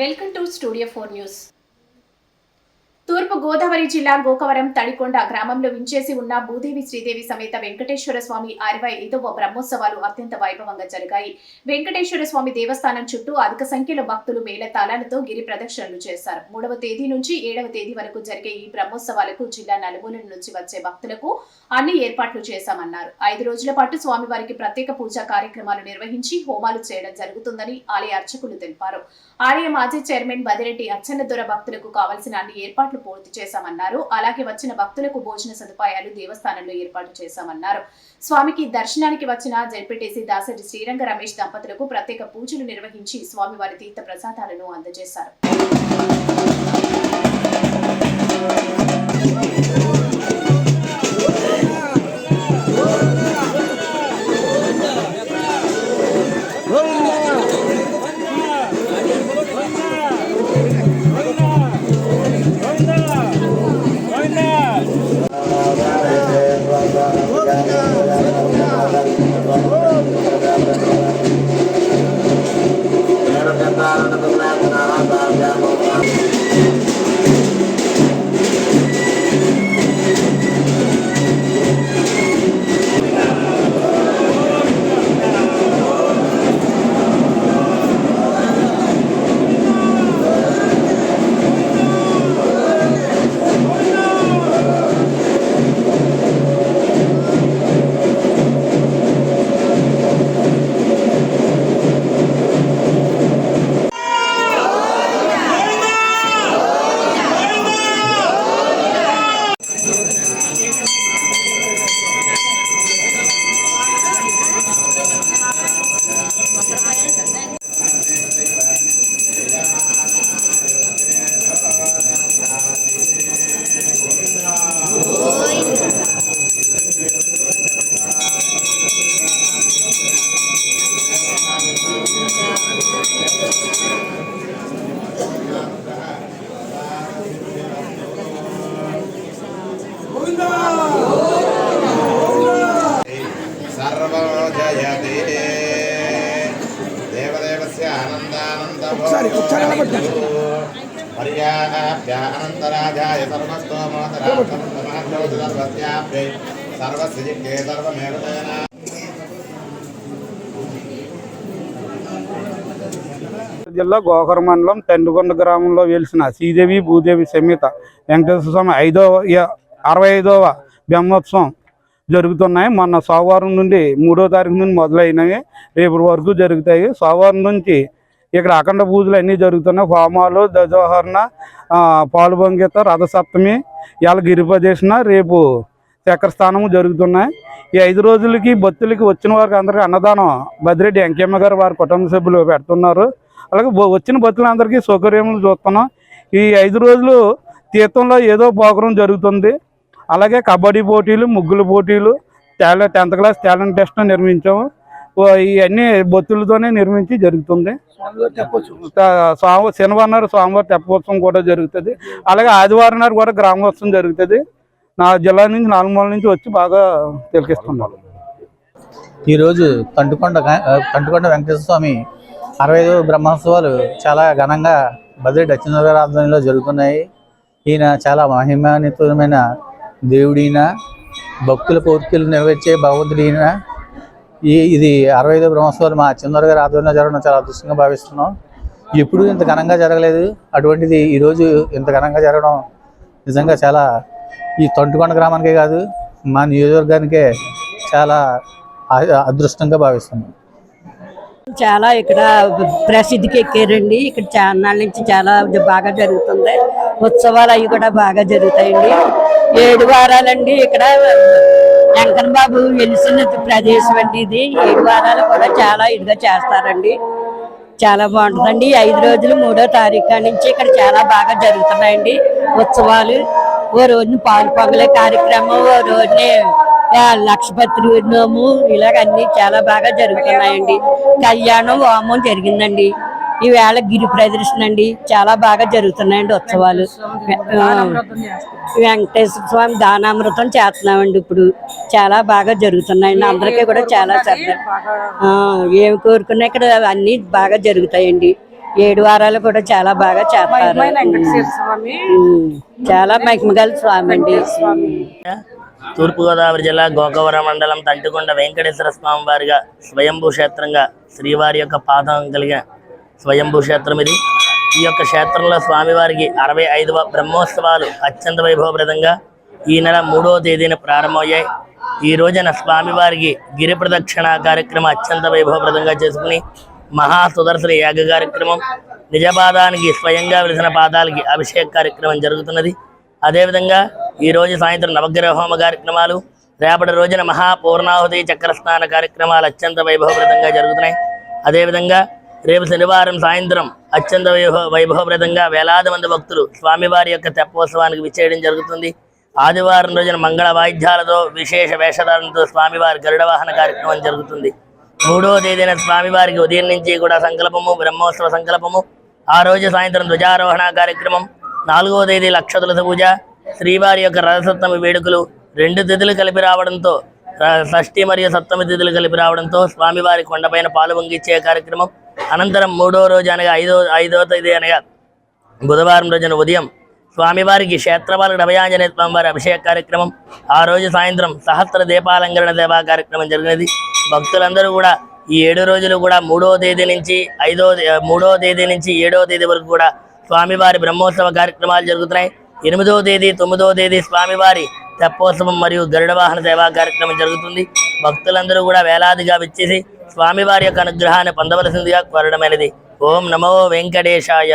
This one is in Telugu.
welcome to studio four news తూర్పు గోదావరి జిల్లా గోకవరం తడికొండ గ్రామంలో వించేసి ఉన్న భూదేవి శ్రీదేవి సమేత వెంకటేశ్వర స్వామి అరవై ఐదవ బ్రహ్మోత్సవాలు అత్యంత వైభవంగా జరిగాయి. వెంకటేశ్వర స్వామి దేవస్థానం చుట్టూ అధిక సంఖ్యలో భక్తులు మేళతాళాలతో గిరి ప్రదక్షిణలు చేశారు. మూడవ తేదీ నుంచి ఏడవ తేదీ వరకు జరిగే ఈ బ్రహ్మోత్సవాలకు జిల్లా నలుమూలల నుంచి వచ్చే భక్తులకు అన్ని ఏర్పాట్లు చేశామన్నారు. ఐదు రోజుల పాటు స్వామివారికి ప్రత్యేక పూజా కార్యక్రమాలు నిర్వహించి హోమాలు చేయడం జరుగుతుందని ఆలయ అర్చకులు తెలిపారు. ఆలయ మాజీ చైర్మన్ బదిరెడ్డి అచ్చెన్నదొర భక్తులకు కావలసిన అన్ని ఏర్పాట్లు పూర్తి చేశామన్నారు. అలాగే వచ్చిన భక్తులకు భోజన సదుపాయాలు దేవస్థానంలో ఏర్పాటు చేశామన్నారు. స్వామికి దర్శనానికి వచ్చిన జడ్పీటీసీ దాసరి శ్రీరంగ రమేష్ దంపతులకు ప్రత్యేక పూజలు నిర్వహించి స్వామివారి తీర్థ ప్రసాదాలను అందజేశారు. ఒకసారి, ఒకసారి సర్వస్తోమోదరార్థం జిల్లా గోకర మండలం తండ్రికొండ గ్రామంలో వెలిసిన శ్రీదేవి భూదేవి సమేత వెంకటేశ్వర స్వామి ఐదవ అరవై ఐదవ బ్రహ్మోత్సవం జరుగుతున్నాయి. మొన్న సోమవారం నుండి మూడో తారీఖు నుండి మొదలైనవి. రేపు వరకు జరుగుతాయి. సోమవారం నుంచి ఇక్కడ అఖండ పూజలు అన్నీ జరుగుతున్నాయి. హోమాలు ధ్వజోహరణ ఆ, పాలు పొంగిత రథసప్తమి ఇవాళ గిరిప్రదక్షిణ రేపు చక్రస్థానము జరుగుతున్నాయి. ఈ ఐదు రోజులకి భక్తులకి వచ్చిన వారికి అందరికీ అన్నదానం బదిరెడ్డి వెంకయ్య గారు వారి కుటుంబ సభ్యులు పెడుతున్నారు. అలాగే వచ్చిన భక్తులందరికీ సౌకర్యములు చూస్తున్నాం. ఈ ఐదు రోజులు తీర్థంలో ఏదో పోకరం జరుగుతుంది. అలాగే కబడ్డీ పోటీలు ముగ్గుల పోటీలు talent tenth class talent test నిర్మించాము. ఇవన్నీ బొత్తులతోనే నిర్మించి జరుగుతుంది. సోమ శనివారం నాడు సోమవారం తెప్పోత్సవం కూడా జరుగుతుంది. అలాగే ఆదివారం నాడు కూడా గ్రామోత్సవం జరుగుతుంది. నా జిల్లా నుంచి నాలుగు నుంచి వచ్చి బాగా తిలకిస్తున్నారు. ఈరోజు తంటుకొండ తంటుకొండ వెంకటేశ్వర స్వామి అరవై ఐదు బ్రహ్మోత్సవాలు చాలా ఘనంగా బదిరెడ్డి అచ్చెన్నారాయణ ఆధ్వర్యంలో జరుగుతున్నాయి. ఈయన చాలా మహిమాన్వితమైన దేవుడిన భక్తుల కోరికలు నెరవేర్చే భగవంతుడు ఈయన ఈ ఇది అరవై ఐదు బ్రహ్మోత్సవాలు మా అచ్చెన్నారాయణ గారి ఆధ్వర్యంలో జరగడం చాలా అదృష్టంగా భావిస్తున్నాం. ఎప్పుడూ ఇంత ఘనంగా జరగలేదు. అటువంటిది ఈరోజు ఇంత ఘనంగా జరగడం నిజంగా చాలా ఈ తొంటుకొండ గ్రామానికే కాదు మా నియోజకవర్గానికే చాలా అదృష్టంగా భావిస్తున్నాం. చాలా ఇక్కడ ప్రసిద్ధికి ఎక్కారండి. ఇక్కడ చాన్నాళ్ళ నుంచి చాలా బాగా జరుగుతుంది. ఉత్సవాలు అవి కూడా బాగా జరుగుతాయండి. ఏడు వారాలండి ఇక్కడ. వెంకన్న బాబు వెలిసిన ప్రదేశం అండి ఇది. ఏడు వారాలు కూడా చాలా ఇదిగా చేస్తారండి. చాలా బాగుంటుందండి. ఐదు రోజులు మూడో తారీఖు నుంచి ఇక్కడ చాలా బాగా జరుగుతున్నాయండి ఉత్సవాలు. ఓ రోజున పాలు పొంగలే కార్యక్రమం ఓ రోజునే ఆ, లక్షపత్రి నోము ఇలాగ అన్ని చాలా బాగా జరుగుతున్నాయండి. కళ్యాణం హోమం జరిగిందండి. ఈవేళ గిరి ప్రదర్శన అండి చాలా బాగా జరుగుతున్నాయండి ఉత్సవాలు. వెంకటేశ్వర స్వామి దానామృతం చేస్తున్నామండి ఇప్పుడు. చాలా బాగా జరుగుతున్నాయండి. అందరికీ కూడా చాలా సరదా ఆ, ఏమి కోరుకున్నా ఇక్కడ అన్ని బాగా జరుగుతాయండి. ఏడు వారాలు కూడా చాలా బాగా చేస్తారు. చాలా మహిమగల స్వామి అండి. తూర్పుగోదావరి జిల్లా గోకవరం మండలం తంటికొండ వెంకటేశ్వర స్వామి వారిగా స్వయంభూ క్షేత్రంగా శ్రీవారి యొక్క పాదం కలిగిన స్వయంభూ క్షేత్రం ఇది ఈ యొక్క క్షేత్రంలో స్వామివారికి అరవై ఐదవ బ్రహ్మోత్సవాలు అత్యంత వైభవప్రదంగా ఈ నెల మూడవ తేదీన ప్రారంభమయ్యాయి. ఈ రోజున స్వామివారికి గిరి ప్రదక్షిణ కార్యక్రమం అత్యంత వైభవప్రదంగా చేసుకుని మహా సుదర్శన యాగ కార్యక్రమం నిజపాదానికి స్వయంగా వెలిసిన పాదాలకి అభిషేక కార్యక్రమం జరుగుతున్నది. అదేవిధంగా ఈ రోజు సాయంత్రం నవగ్రహ హోమ కార్యక్రమాలు రేపటి రోజున మహాపూర్ణాహుతి చక్రస్నాన కార్యక్రమాలు అత్యంత వైభవప్రదంగా జరుగుతున్నాయి. అదేవిధంగా రేపు శనివారం సాయంత్రం అత్యంత వైభవ వైభవప్రదంగా వేలాది మంది భక్తులు స్వామివారి యొక్క తెప్పోత్సవానికి విచ్చేయడం జరుగుతుంది. ఆదివారం రోజున మంగళ వాయిద్యాలతో విశేష వేషధారణతో స్వామివారి గరుడ వాహన కార్యక్రమం జరుగుతుంది. మూడవ తేదీన స్వామివారికి ఉదయం నుంచి కూడా సంకల్పము బ్రహ్మోత్సవ సంకల్పము ఆ రోజు సాయంత్రం ధ్వజారోహణ కార్యక్రమం నాలుగవ తేదీ లక్ష తులసి పూజ శ్రీవారి యొక్క రథసప్తమి వేడుకలు రెండు తిథులు కలిపి రావడంతో షష్ఠి మరియు సప్తమి తిథులు కలిపి రావడంతో స్వామివారి కొండపైన పాలు పొంగిచ్చే కార్యక్రమం అనంతరం మూడో రోజు అనగా ఐదో ఐదో తేదీ అనగా బుధవారం రోజున ఉదయం స్వామివారికి క్షేత్రపాల అభయాంజనేయ స్వామివారి అభిషేక కార్యక్రమం ఆ రోజు సాయంత్రం సహస్ర దీపాలంకరణ సేవా కార్యక్రమం జరిగినది. భక్తులందరూ కూడా ఈ ఏడు రోజులు కూడా మూడో తేదీ నుంచి ఐదో మూడో తేదీ నుంచి ఏడో తేదీ వరకు కూడా స్వామివారి బ్రహ్మోత్సవ కార్యక్రమాలు జరుగుతున్నాయి. ఎనిమిదవ తేదీ తొమ్మిదవ తేదీ స్వామివారి తెప్పోత్సవం మరియు గరుడ వాహన సేవా కార్యక్రమం జరుగుతుంది. భక్తులందరూ కూడా వేలాదిగా విచ్చేసి స్వామివారి యొక్క అనుగ్రహాన్ని పొందవలసిందిగా కోరడమైనది. ఓం నమో వెంకటేశాయ.